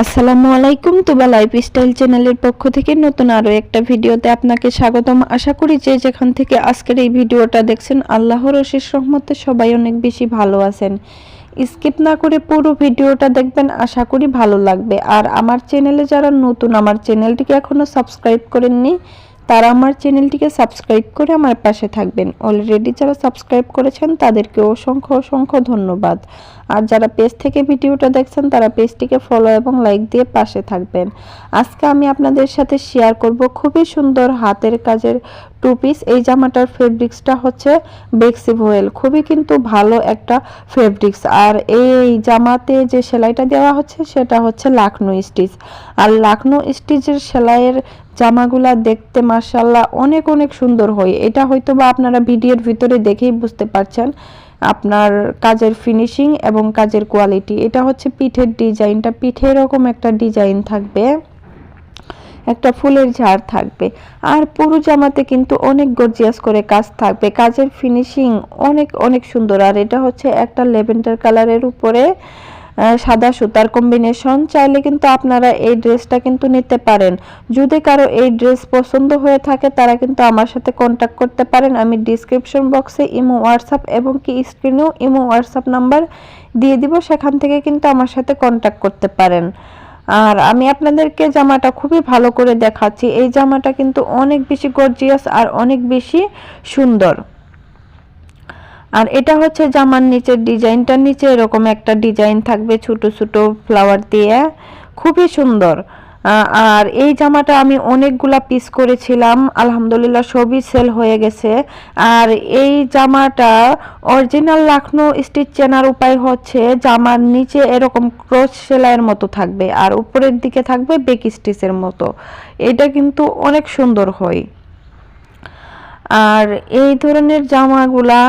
আসসালামু আলাইকুম, তোবা লাইফ স্টাইল চ্যানেলের পক্ষ থেকে নতুন আরও একটা ভিডিওতে আপনাকে স্বাগতম। আশা করি যে যেখান থেকে আজকের এই ভিডিওটা দেখছেন, আল্লাহর অশেষ রহমতে সবাই অনেক বেশি ভালো আছেন। স্কিপ না করে পুরো ভিডিওটা দেখবেন, আশা করি ভালো লাগবে। আর আমার চ্যানেলে যারা নতুন, আমার চ্যানেলটিকে এখনও সাবস্ক্রাইব করেননি তারা আমার চ্যানেলটিকে সাবস্ক্রাইব করে আমার পাশে থাকবেন। অলরেডি যারা সাবস্ক্রাইব করেছেন, তাদেরকে অসংখ্য অসংখ্য ধন্যবাদ। আর যারা পেজ থেকে ভিডিওটা দেখছেন, তারা পেজটিকে ফলো এবং লাইক দিয়ে পাশে থাকবেন। আজকে আমি আপনাদের সাথে শেয়ার করব খুবই সুন্দর হাতের কাজের টু পিস এই জামাটার ফেব্রিক্সটা হচ্ছে বেক্সি ভোয়েল খুবই কিন্তু ভালো একটা ফেব্রিক্স আর এই জামাতে যে সেলাইটা দেওয়া হচ্ছে, সেটা হচ্ছে লাখনো স্টিচ আর লাখনো স্টিচের সেলাইয়ের জামাগুলা দেখতে মার্শাল্লাহ অনেক অনেক সুন্দর হয়। এটা হয়তো বা আপনারা ভিডিওর ভিতরে দেখেই বুঝতে পারছেন আপনার কাজের ফিনিশিং এবং কাজের কোয়ালিটি এটা হচ্ছে পিঠের ডিজাইনটা। পিঠে এরকম একটা ডিজাইন থাকবে। একটা ফুলের ঝাড় থাকবে। আর পুরো জামাতে কিন্তু অনেক গর্জিয়াস করে কাজ থাকবে। কাজের ফিনিশিং অনেক অনেক সুন্দর। আর এটা হচ্ছে একটা লেভেন্ডার কালারের উপরে। সাদা সুতার কম্বিনেশন চাইলে কিন্তু আপনারা এই ড্রেসটা কিন্তু নিতে পারেন। যদি কারও এই ড্রেস পছন্দ হয়ে থাকে, তারা কিন্তু আমার সাথে কন্ট্যাক্ট করতে পারেন। আমি ডিসক্রিপশন বক্সে ইমো হোয়াটসঅ্যাপ এবং কি স্ক্রিনেও ইমো হোয়াটসঅ্যাপ নাম্বার দিয়ে দিব। সেখান থেকে কিন্তু আমার সাথে কন্ট্যাক্ট করতে পারেন। আর আমি আপনাদেরকে জামাটা খুবই ভালো করে দেখাচ্ছি। এই জামাটা কিন্তু অনেক বেশি গর্জিয়াস আর অনেক বেশি সুন্দর। আর এটা হচ্ছে জামার নিচের ডিজাইনটার নিচে এরকম একটা ডিজাইন থাকবে ছোট ছোট ফ্লাওয়ার দিয়ে। খুবই সুন্দর। আর এই জামাটা আমি অনেকগুলা পিস করেছিলাম, আলহামদুলিল্লাহ সবই সেল হয়ে গেছে। আর এই জামাটা অরিজিনাল লাখনো স্টিচ চেনার উপায় হচ্ছে জামার নিচে এরকম ক্রস সেলাইয়ের মতো থাকবে আর উপরের দিকে থাকবে বেক স্টিচের মতো। এটা কিন্তু অনেক সুন্দর হয়। আর এই ধরনের জামাগুলা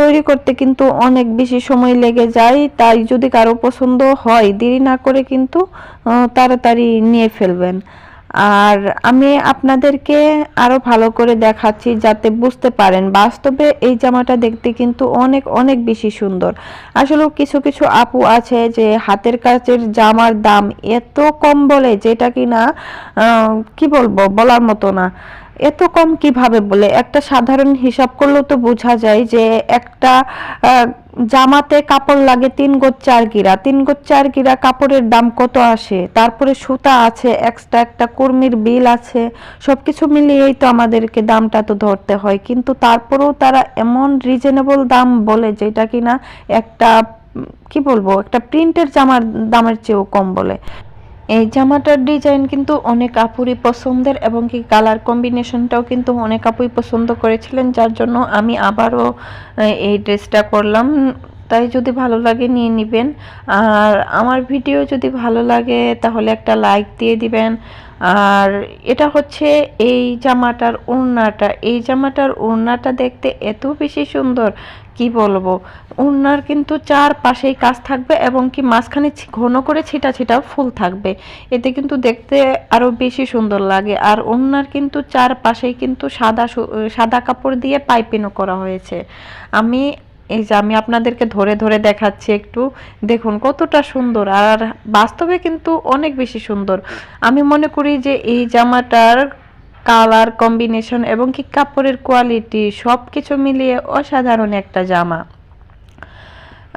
তৈরি করতে কিন্তু অনেক বেশি সময় লেগে যায়। তাই যদি কারও পছন্দ হয়, দেরি না করে কিন্তু তাড়াতাড়ি নিয়ে ফেলবেন। আর আমি আপনাদেরকে আরও ভালো করে দেখাচ্ছি যাতে বুঝতে পারেন। বাস্তবে এই জামাটা দেখতে কিন্তু অনেক অনেক বেশি সুন্দর। আসলে কিছু কিছু আপু আছে যে হাতের কাজের জামার দাম এত কম বলে, যেটা কিনা কি বলব, বলার মতো না। এত কম কীভাবে বলে? একটা সাধারণ হিসাব করলেও তো বোঝা যায় যে একটা জামাতে কাপড় লাগে তিন গোজ চার গিরা। তিন গোজ চার গিরা কাপড়ের দাম কত আসে? তারপরে সুতা আছে এক্সট্রা একটা কর্মীর বিল আছে। সবকিছু মিলিয়েই তো আমাদেরকে দামটা তো ধরতে হয়। কিন্তু তারপরেও তারা এমন রিজনেবল দাম বলে যেটা কিনা একটা কি বলব? একটা প্রিন্টের জামার দামের চেয়েও কম বলে। এই জামাটার ডিজাইন কিন্তু অনেক আপুরই পছন্দের এবং কি কালার কম্বিনেশনটাও কিন্তু অনেক আপুই পছন্দ করেছিলেন, যার জন্য আমি আবারও এই ড্রেসটা করলাম তাই যদি ভালো লাগে নিয়ে নেবেন। আর আমার ভিডিও যদি ভালো লাগে, তাহলে একটা লাইক দিয়ে দিবেন। আর এটা হচ্ছে এই জামাটার ওড়নাটা এই জামাটার ওড়নাটা দেখতে এত বেশি সুন্দর, কি বলব? ওড়নার কিন্তু চার পাশেই কাজ থাকবে এবং কি মাঝখানে ঘন করে ছিটা ছিটা ফুল থাকবে। এতে কিন্তু দেখতে আরও বেশি সুন্দর লাগে। আর ওড়নার কিন্তু চার পাশেই কিন্তু সাদা সাদা কাপড় দিয়ে পাইপিনও করা হয়েছে। আমি এই যে আমি আপনাদেরকে ধরে ধরে দেখাচ্ছি একটু, দেখুন কতটা সুন্দর। আর বাস্তবে কিন্তু অনেক বেশি সুন্দর। আমি মনে করি যে এই জামাটার কালার কম্বিনেশন এবং কি কাপড়ের কোয়ালিটি সব কিছু মিলিয়ে অসাধারণ একটা জামা।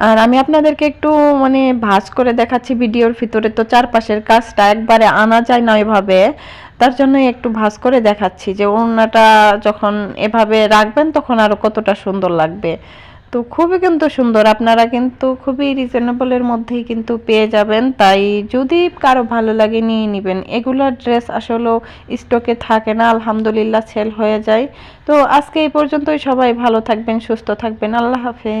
আর আমি আপনাদেরকে একটু মানে ভাজ করে দেখাচ্ছি ভিডিওর ভিতরে। তো চারপাশের কাজটা একবারে আনা যায় না এভাবে। তার জন্য একটু ভাজ করে দেখাচ্ছি যে ওড়নাটা যখন এভাবে রাখবেন তখন আরও কতটা সুন্দর লাগবে। তো খুবই কিন্তু সুন্দর। আপনারা কিন্তু খুবই রিজনেবলের মধ্যেই কিন্তু পেয়ে যাবেন। তাই যদি কারও ভালো লাগে নিয়ে নেবেন। এগুলো ড্রেস আসলে স্টকে থাকে না। আলহামদুলিল্লাহ সেল হয়ে যায়। তো আজকে এই পর্যন্তই। সবাই ভালো থাকবেন, সুস্থ থাকবেন। আল্লাহ হাফেজ।